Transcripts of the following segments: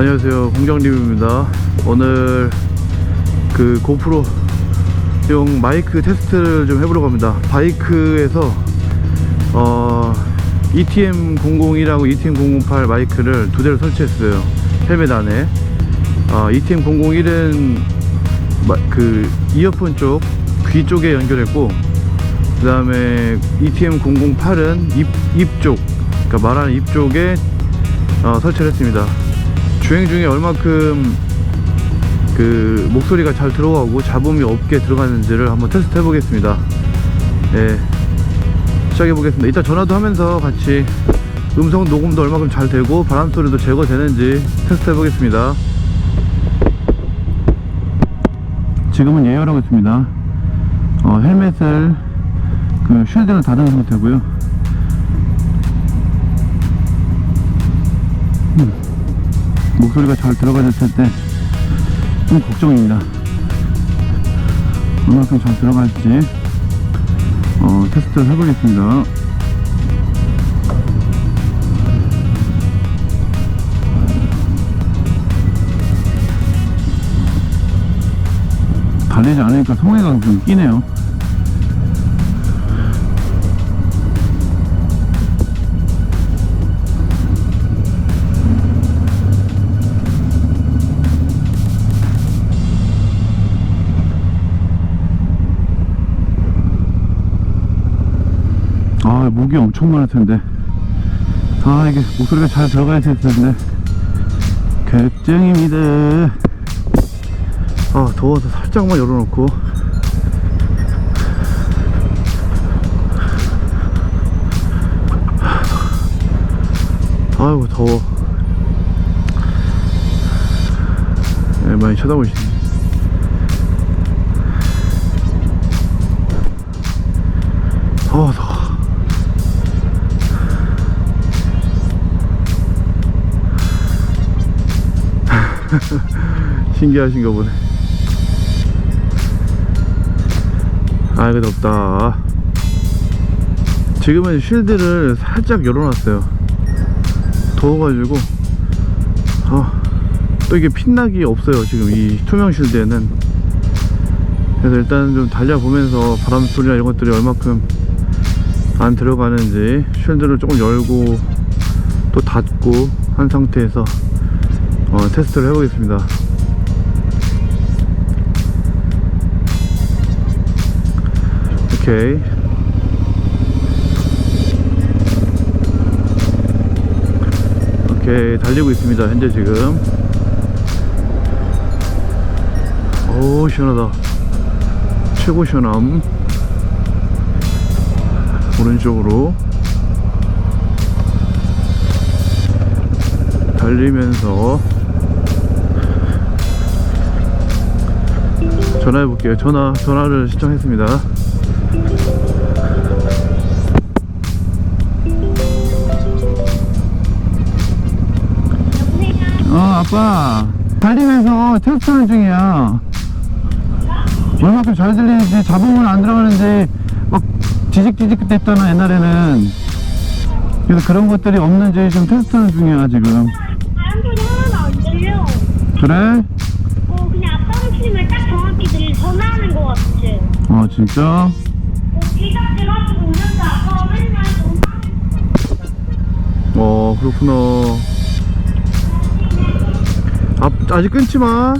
안녕하세요. 공정리뷰입니다. 오늘 그 고프로 용 마이크 테스트를 좀 해보려고 합니다. 바이크에서 어 ETM001하고 ETM008 마이크를 두 대를 설치했어요. 헬멧 안에. 어, ETM001은 그 이어폰 쪽 귀 쪽에 연결했고 그 다음에 ETM008은 입, 입 쪽, 그러니까 말하는 입 쪽에 어, 설치를 했습니다. 주행 중에 얼마큼 그 목소리가 잘 들어가고 잡음이 없게 들어가는지를 한번 테스트 해보겠습니다. 예. 시작해 보겠습니다. 이따 전화도 하면서 같이 음성 녹음도 얼마큼 잘 되고 바람 소리도 제거되는지 테스트 해보겠습니다. 지금은 예열하고 있습니다. 어, 헬멧을 그 쉴드를 닫은 상태고요. 목소리가 잘 들어가야 될 텐데 좀 걱정입니다. 얼마큼 잘 들어갈지 어, 테스트를 해보겠습니다. 달리지 않으니까 성애가 좀 끼네요. 아, 목이 엄청 많을 텐데. 아, 이게 목소리가 잘 들어가야 될 텐데. 걱정입니다. 아, 더워서 살짝만 열어놓고. 아이고, 더워. 네, 많이 쳐다보시네. 더워, 더워. 신기하신가 보네. 아, 이거 덥다. 지금은 쉴드를 살짝 열어놨어요. 더워가지고, 아, 또 이게 빛나기 없어요. 지금 이 투명 쉴드에는. 그래서 일단 좀 달려보면서 바람 소리나 이런 것들이 얼마큼 안 들어가는지 쉴드를 조금 열고 또 닫고 한 상태에서 어, 테스트를 해보겠습니다. 오케이. 오케이, 달리고 있습니다. 현재 지금. 오, 시원하다. 최고 시원함. 오른쪽으로. 달리면서 전화해 볼게요. 전화 전화를 신청했습니다. 어 아빠 달리면서 테스트 하는 중이야. 얼마큼 잘 들리는지 잡음은 안 들어가는지 막 지직지직 됐잖아 옛날에는. 그래서 그런 것들이 없는지 좀 테스트하는 중이야 지금. 그래? 어 진짜? 어, 그렇구나. 아, 아직 끊지 마.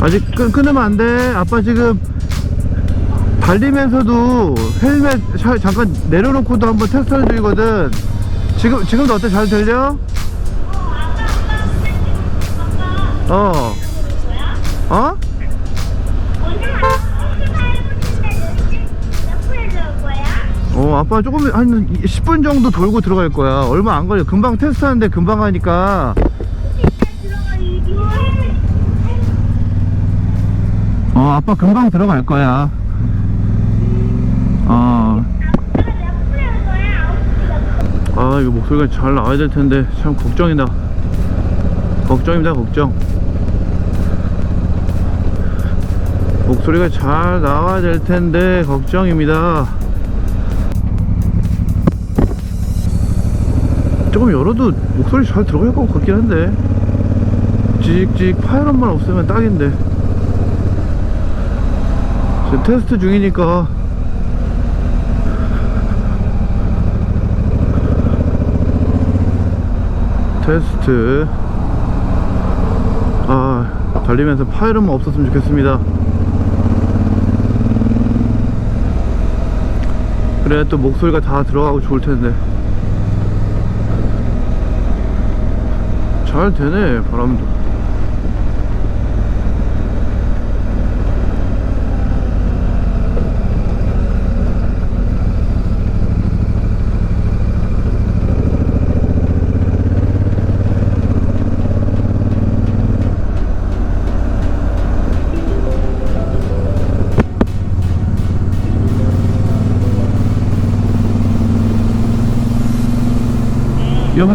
아직 끊, 끊으면 안돼. 아빠 지금 달리면서도 헬멧 샤- 잠깐 내려놓고도 한번 테스트하는 중이거든. 지금 지금도 어때? 잘 들려? 어 어? 어 아빠 조금 한 10분 정도 돌고 들어갈 거야. 얼마 안 걸려. 금방 테스트 하는데 금방 하니까. 어 아빠 금방 들어갈 거야. 어. 아 이거 목소리가 잘 나와야 될 텐데. 참 걱정이다. 걱정입니다 걱정 소리가 잘 나와야 될 텐데 걱정입니다. 조금 열어도 목소리 잘 들어갈 것 같긴 한데. 찍찍 파열음만 없으면 딱인데. 지금 테스트 중이니까. 테스트. 아 달리면서 파열음만 없었으면 좋겠습니다 그래 또 목소리가 다 들어가고 좋을 텐데. 잘 되네 바람도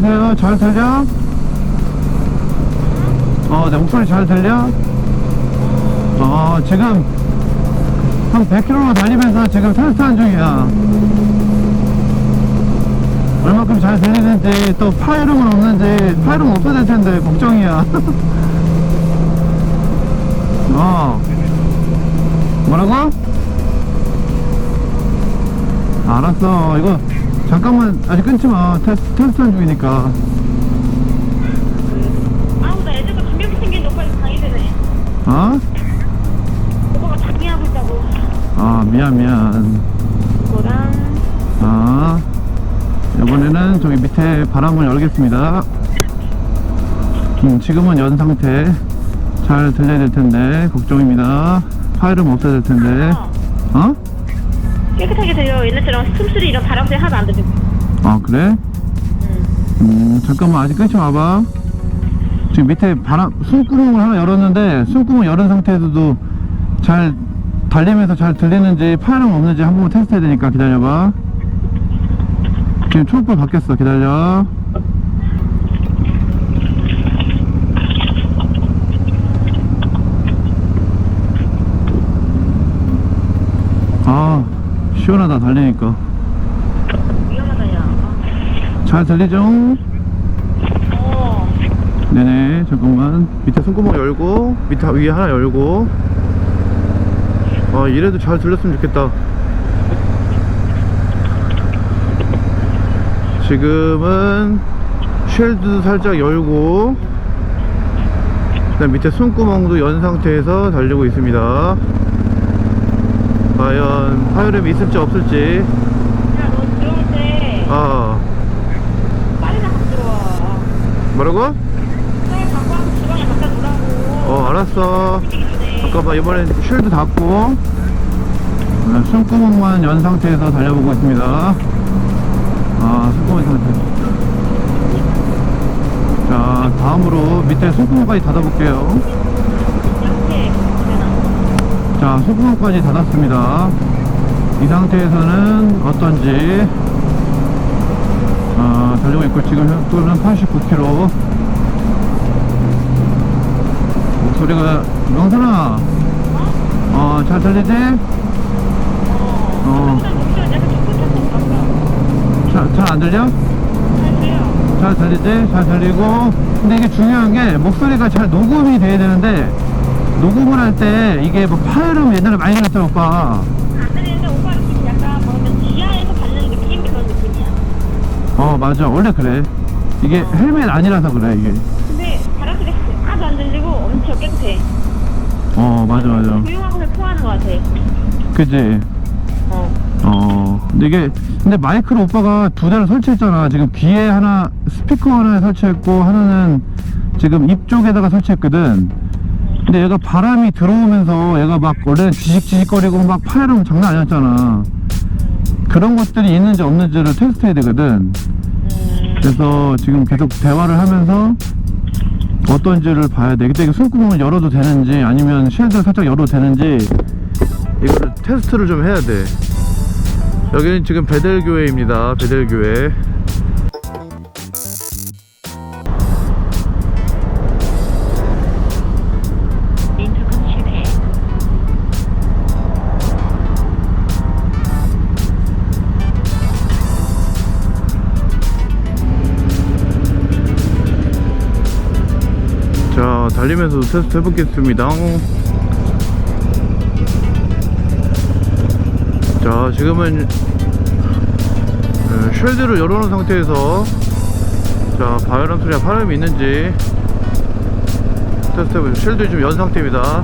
여보세요 잘 들려? 어, 내 목소리 잘 들려? 어, 지금 한 100km 달리면서 지금 테스트한 중이야. 얼마큼 잘 들리는지 또 파이름은 없는지 파이름 없어야 될 텐데 걱정이야. 어. 뭐라고? 알았어. 이거 잠깐만 아직 끊지 마. 테스트, 테스트한 중이니까. 아우 나 애들과 준비하게 생긴 오빠가 방해되네 어? 오빠가 장애하고 있다고 아, 미안, 미안. 그거랑 아, 이번에는 저기 밑에 바람을 열겠습니다. 음, 지금은 연 상태. 잘 들려야 될 텐데, 걱정입니다. 파일은 없어야 될 텐데. 어? 깨끗하게 들려 옛날처럼 숨소리 이런 바람 소리 하나도 안 들리고 아, 그래? 음, 잠깐만, 아직 끊지 마봐. 지금 밑에 바람, 숨구멍을 하나 열었는데, 숨구멍 열은 상태에서도 잘, 달리면서 잘 들리는지, 파일은 없는지 한 번만 테스트 해야 되니까 기다려봐. 지금 초록불 바뀌었어, 기다려. 아, 시원하다, 달리니까. 위험하다 야잘 들리죠? 어. 네네 잠깐만 밑에 손구멍 열고 밑에 위에 하나 열고 아 이래도 잘 들렸으면 좋겠다 지금은 쉘도 살짝 열고 그다음 밑에 손구멍도 연 상태에서 달리고 있습니다 과연 파열음이 있을지 없을지. 야너 들어올 때아 빨리 나가 들어와. 뭐라고? 빨리 갖고 와서 주방에 갖다 놓으라고. 어 알았어. 잠깐만 이번엔 쉴드 닫고. 네, 숨구멍만 연 상태에서 달려보고 있습니다. 아 숨구멍 상태 자 다음으로 밑에 숨구멍까지 닫아볼게요 자 숨구멍까지 닫았습니다 이 상태에서는 어떤지 아 달리고 있고 지금 속도는 89km 목소리가 명선아 어 잘 들리지? 어. 일단 목소리 내가 좀 끊겼어 아까 잘안 들려? 잘 들려 잘 들리지? 잘 들리고 근데 이게 중요한 게 목소리가 잘 녹음이 돼야 되는데 녹음을 할 때 이게 뭐 파일음 옛날에 많이 나왔잖아 오빠. 안 들리는데 오빠 지금 약간 뭐냐면 지하에서 받는 느낌 그런 느낌이야. 어 맞아. 원래 그래. 이게 헬멧 아니라서 그래 이게. 근데 바람 소리 하나도 안 들리고 엄청 깨끗해. 어 맞아 맞아. 조용하고 소화하는 것 같아. 그지? 어. 어 근데 이게 근데 마이크를 오빠가 두 대를 설치했잖아. 지금 귀에 하나 스피커 하나 설치했고 하나는 지금 입 쪽에다가 설치했거든 근데 얘가 바람이 들어오면서 얘가 막 원래 지직지직거리고 막 파열음 장난 아니었잖아. 그런 것들이 있는지 없는지를 테스트 해야 되거든. 음, 그래서 지금 계속 대화를 하면서 어떤지를 봐야 돼. 그때 이게 손구멍을 열어도 되는지 아니면 쉘드를 살짝 열어도 되는지 이거를 테스트를 좀 해야 돼. 여기는 지금 베델교회입니다. 베델교회 달리면서 테스트 해보겠습니다. 자 지금은 어, 쉘드를 열어놓은 상태에서 자 바이오람 소리가 바람이 있는지 테스트 해보죠. 쉘드 지금 연 상태입니다.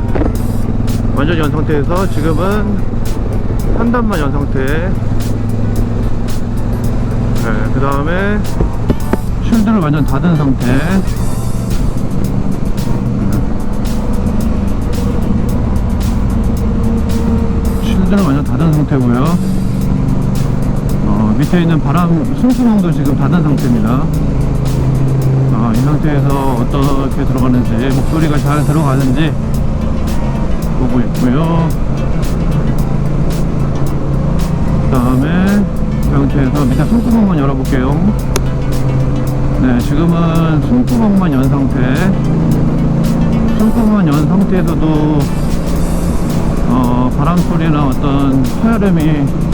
완전히 연 상태에서 지금은 한 단만 연 상태. 네, 그 다음에 쉴드를 완전 닫은 상태 밑에 있는 바람 숨구멍도 지금 닫은 상태입니다. 아, 이 상태에서 어떻게 들어가는지 목소리가 잘 들어가는지 보고 있고요. 그 다음에 이 상태에서 밑에 손구멍만 열어볼게요. 네 지금은 손구멍만 연 상태. 손구멍만 연 상태에서도 어, 바람 소리나 어떤 파열음이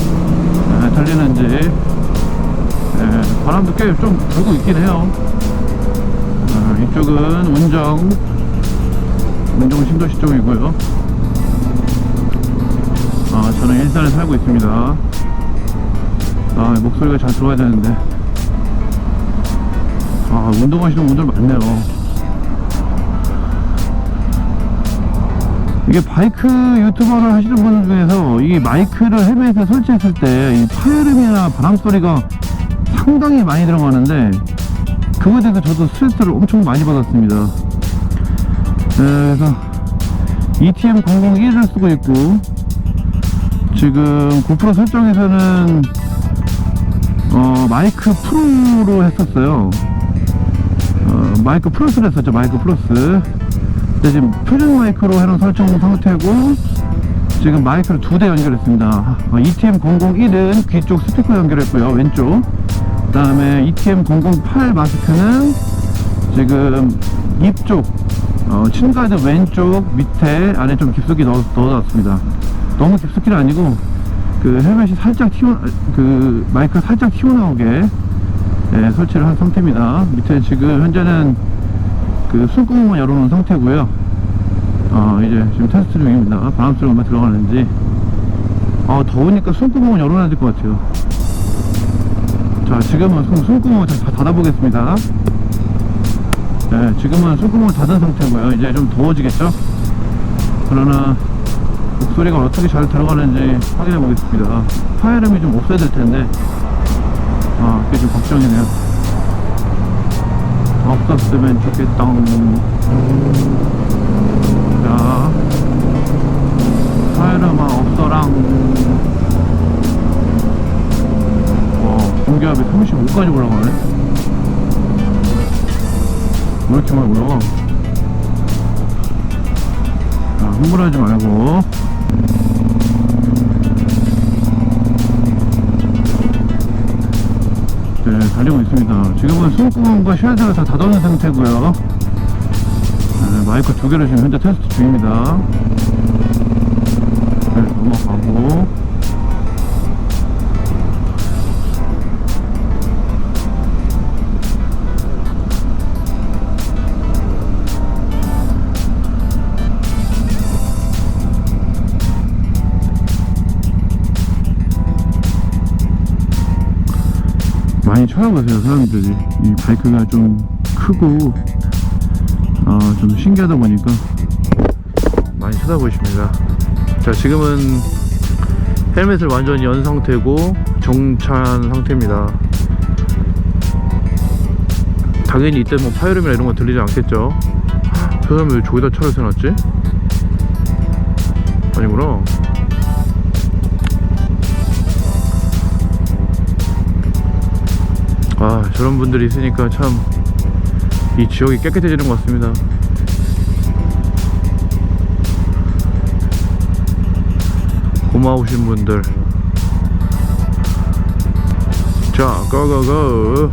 네, 들리는지. 네, 바람도 꽤 좀 불고 있긴 해요. 어, 이쪽은 운정 운정 신도시 쪽이고요. 아, 저는 일산에 살고 있습니다. 아 목소리가 잘 들어가야 되는데. 아 운동하시는 분들 많네요 이게 바이크 유튜버를 하시는 분들 중에서 이 마이크를 헬멧에 설치했을 때 이 파열음이나 바람 소리가 상당히 많이 들어가는데 그거에 대해서 저도 스트레스를 엄청 많이 받았습니다 네, 그래서 ETM 001을 쓰고 있고 지금 고프로 설정에서는 어, 마이크 프로로 했었어요. 어, 마이크 플러스를 했었죠. 마이크 플러스. 근데 지금 표준 마이크로 해놓은 설정 상태고 지금 마이크를 두 대 연결했습니다. 어, ETM001은 귀 쪽 스피커 연결했고요. 왼쪽. 그 다음에 ETM008 마스크는 지금 입 쪽, 어, 침가드 왼쪽 밑에 안에 좀 깊숙이 넣어, 넣어놨습니다. 너무 깊숙이는 아니고 그 헬멧이 살짝 튀어 그 마이크가 살짝 튀어나오게 예, 설치를 한 상태입니다. 밑에 지금 현재는 그 숨구멍만 열어놓은 상태고요. 어, 이제 지금 테스트 중입니다. 바람 소리가 얼마 들어가는지. 아 더우니까 숨구멍을 열어놔야 될 것 같아요. 자 지금은 숨, 숨구멍을 다 닫아보겠습니다. 네, 지금은 숨구멍을 닫은 상태고요. 이제 좀 더워지겠죠? 그러나 목소리가 어떻게 잘 들어가는지 확인해 보겠습니다. 파열음이 좀 없어야 될 텐데, 아, 그게 좀 걱정이네요. 없었으면 좋겠다. 자, 파열음아 없어랑. 와, 공기압이 35까지 올라가네. 왜 이렇게 많이 올라가? 자, 흥분하지 말고. 네, 달리고 있습니다. 지금은 숨구멍과 쉘드가 다 닫아놓은 상태고요. 네, 마이크 두 개를 지금 현재 테스트 중입니다. 네, 넘어가고. 많이 쳐다보세요 사람들이. 이 바이크가 좀 크고 어, 좀 신기하다 보니까 많이 쳐다보십니다. 자 지금은 헬멧을 완전히 연 상태고 정차한 상태입니다. 당연히 이때 뭐 파열음이나 이런 거 들리지 않겠죠? 저 사람 왜 저기다 차를 세놨지? 아니구나 아 저런 분들이 있으니까 참 이 지역이 깨끗해지는 것 같습니다. 고마우신 분들. 자 고고고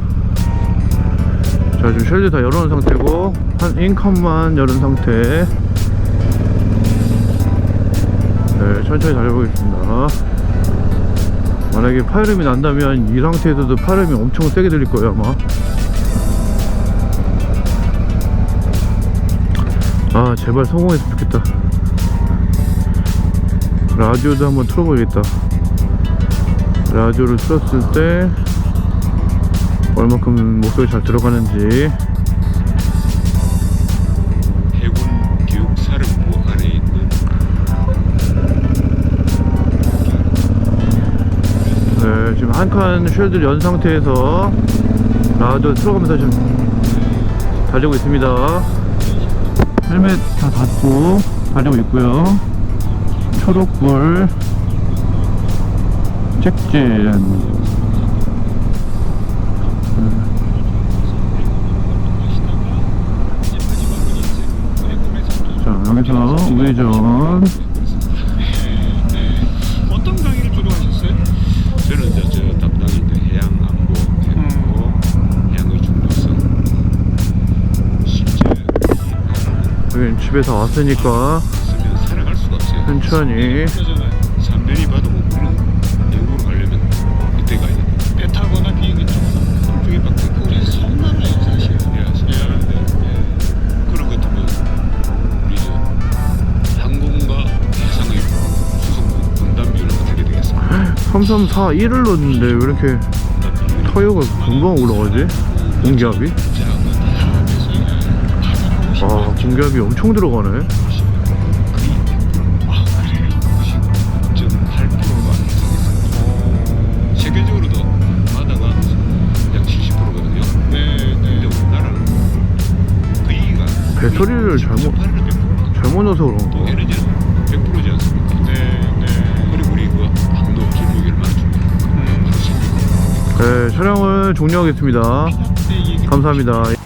자 지금 쉘드 다 열어놓은 상태고 한 인컴만 열은 상태. 네 천천히 달려보겠습니다 만약에 파열음이 난다면 이 상태에서도 파열음이 엄청 세게 들릴 거예요 아마. 아 제발 성공했으면 좋겠다. 라디오도 한번 틀어보야겠다. 라디오를 틀었을 때 얼마큼 목소리 잘 들어가는지 지금 한 칸 쉘드를 연 상태에서 라디오 틀어가면서 지금 달리고 있습니다. 헬멧 다 닫고 달리고 있고요. 초록불 직진. 자, 여기서 우회전. 집에서 왔으니까. 천천히 그러잖아요. 3년이 봐도 뭐 우리는 영국으로 가려면 이때 가야 돼. 배 타거나 비행기 타거나. 저기밖에 우리 섬나라예요 사실. 예, 예. 그런 것 같으면 우리 저 항공과 해상의 수송 분담 비율은 어떻게 되겠습니까? 3341을 넣었는데 왜 이렇게 타이어가 금방 올라가지? 공기압이? 아 공기압이 엄청 들어가네 아 그래요? 98%가 이상했습니다. 세계적으로도 바다가 약 70%거든요. 네, 근데 네. 우리나라는 배터리를 잘못 8을 100%. 잘못 넣어서 그런 또거 에너지는 100%지 않습니까? 네, 네. 그리고 우리 그 항로 길목이 얼마나 중요합니까? 음. 네, 촬영을 종료하겠습니다 네, 감사합니다